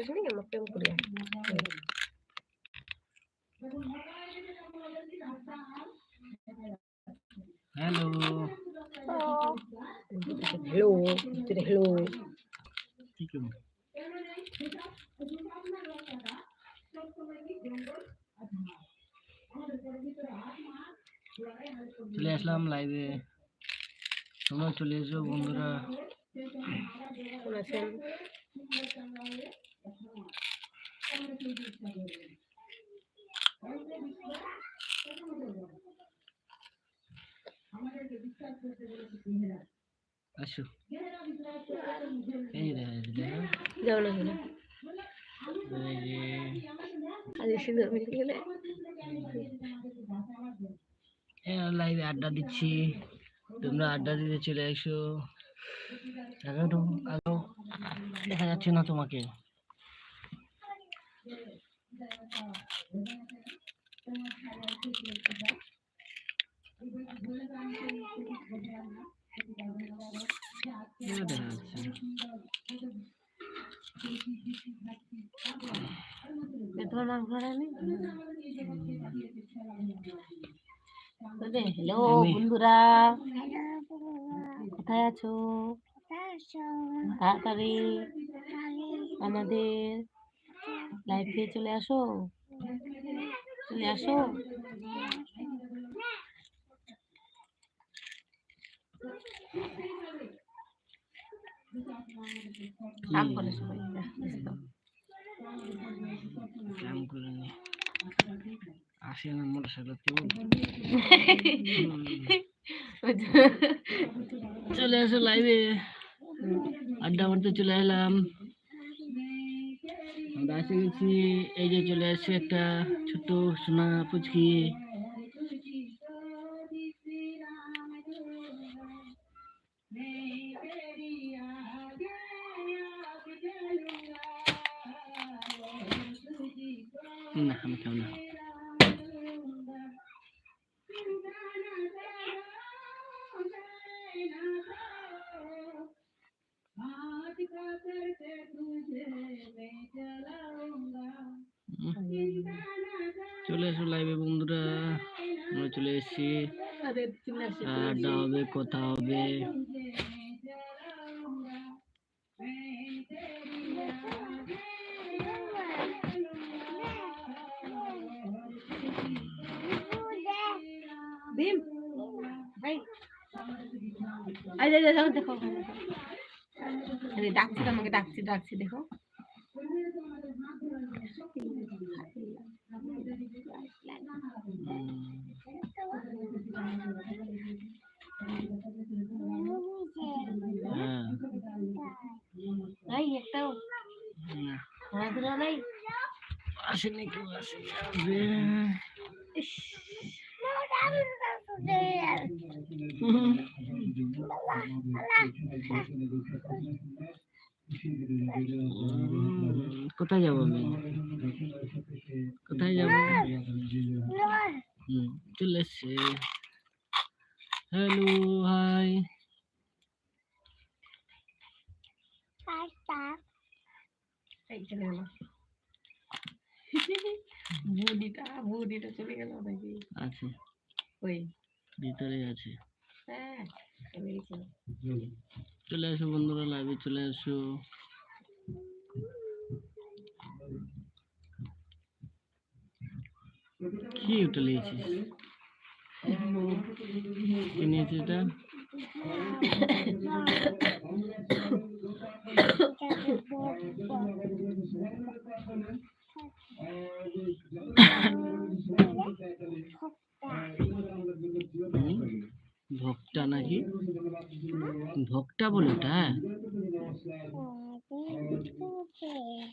জানিস নি আমার প্রেম করি হ্যালো হ্যালো ভিতরে হ্যালো কি করব চলে আসলাম লাইভে তোমরা চলে এসো বন্ধুরা। কেমন আছেন আসো। যাও না আজ সিঁদুর গেলে লাইভে আড্ডা দিচ্ছি। তোমরা আড্ডা দিতে চলে এসো। আগাও। দেখা যাচ্ছে না তোমাকে। তোমার নেই হ্যালো বন্ধুরা। কোথায় আছো? তাড়াতাড়ি। আমাদের লাইভে চলে আসো। চলে আসো। কাম করে সবাই ব্যস্ত। করে আসে না মোটর সাইকেল কেবল চলে আসো লাইভে আড্ডা মারতে চলে এলাম। আমরা এসে গেছি, এই যে চলে আসছে একটা ছোট্ট সোনা পুচকি। না, আমি খাও না। চলে আসো লাইভে বন্ধুরা। আমরা চলে এসেছি। আড্ডা হবে, কথা হবে। ভীম, ভাই। আরে দেখো দেখো। ডাকছি তো আমাকে ডাকছি ডাকছি দেখো। হ্যাঁ। ভাই একটাও। না, খেলাধুলা নাই? আসেনি কেউ আসেনি। ইস, কোথায় যাব আমি? কোথায় যাব? চলে এসছে। হ্যালো হাই বুড়িটা বুড়িটা চলে গেল নাকি? আছে ওই। ভিতরে আছে। চলে আসো বন্ধুরা লাইভে চলে আসো কি ওটা নিয়েছিস কি নিয়েছিস এটা ভক্তা নাকি? ভক্তা বলে ওটা?